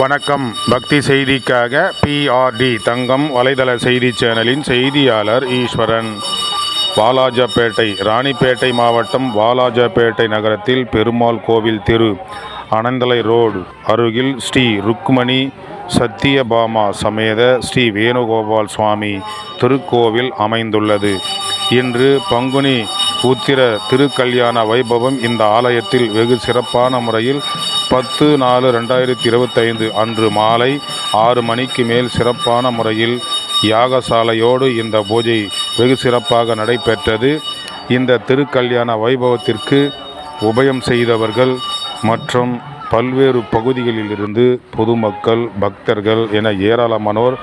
வணக்கம். பக்தி செய்திக்காக பிஆர்டி தங்கம் வலைதள செய்தி சேனலின் செய்தியாளர் ஈஸ்வரன். வாலாஜாபேட்டை ராணிப்பேட்டை மாவட்டம் வாலாஜாபேட்டை நகரத்தில் பெருமாள் கோவில் தெரு அனந்தலை ரோடு அருகில் ஸ்ரீ ருக்மணி சத்தியபாமா சமேத ஸ்ரீ வேணுகோபால் சுவாமி திருக்கோவில் அமைந்துள்ளது. இன்று பங்குனி உத்திர திருக்கல்யாண வைபவம் இந்த ஆலயத்தில் வெகு சிறப்பான முறையில் பத்து நாலு ரெண்டாயிரத்தி இருபத்தைந்து அன்று மாலை ஆறு மணிக்கு மேல் சிறப்பான முறையில் யாகசாலையோடு இந்த பூஜை வெகு சிறப்பாக நடைபெற்றது. இந்த திருக்கல்யாண வைபவத்திற்கு உபயம் செய்தவர்கள் மற்றும் பல்வேறு பகுதிகளிலிருந்து பொதுமக்கள் பக்தர்கள் என ஏராளமானோர்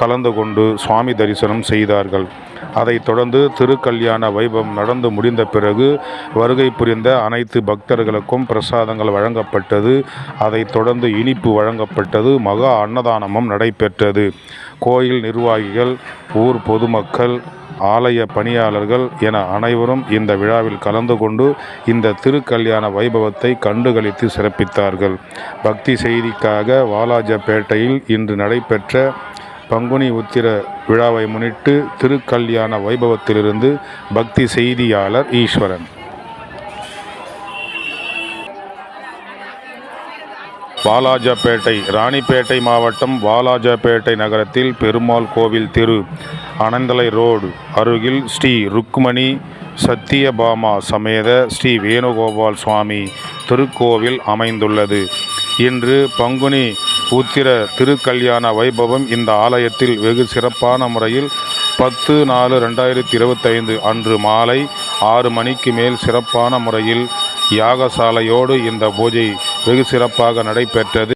கலந்து கொண்டு சுவாமி தரிசனம் செய்தார்கள். அதைத் தொடர்ந்து திருக்கல்யாண வைபவம் நடந்து முடிந்த பிறகு வருகை புரிந்த அனைத்து பக்தர்களுக்கும் பிரசாதங்கள் வழங்கப்பட்டது. அதைத் தொடர்ந்து இனிப்பு வழங்கப்பட்டது. மகா அன்னதானமும் நடைபெற்றது. கோயில் நிர்வாகிகள் ஊர் பொதுமக்கள் ஆலய பணியாளர்கள் என அனைவரும் இந்த விழாவில் கலந்து கொண்டு இந்த திருக்கல்யாண வைபவத்தை கண்டுகளித்து சிறப்பித்தார்கள். பக்தி செய்திக்காக வாலாஜப்பேட்டையில் இன்று நடைபெற்ற பங்குனி உத்திர விழாவை முன்னிட்டு திருக்கல்யாண வைபவத்திலிருந்து பக்தி செய்தியாளர் ஈஸ்வரன். வாலாஜாபேட்டை ராணிப்பேட்டை மாவட்டம் வாலாஜாபேட்டை நகரத்தில் பெருமாள் கோவில் தெரு அனந்தலை ரோடு அருகில் ஸ்ரீ ருக்மணி சத்தியபாமா சமேத ஸ்ரீ வேணுகோபால் சுவாமி திருக்கோவில் அமைந்துள்ளது. இன்று பங்குனி உத்திர திருக்கல்யாண வைபவம் இந்த ஆலயத்தில் வெகு சிறப்பான முறையில் பத்து நாலு ரெண்டாயிரத்தி இருபத்தைந்து அன்று மாலை ஆறு மணிக்கு மேல் சிறப்பான முறையில் யாகசாலையோடு இந்த பூஜை வெகு சிறப்பாக நடைபெற்றது.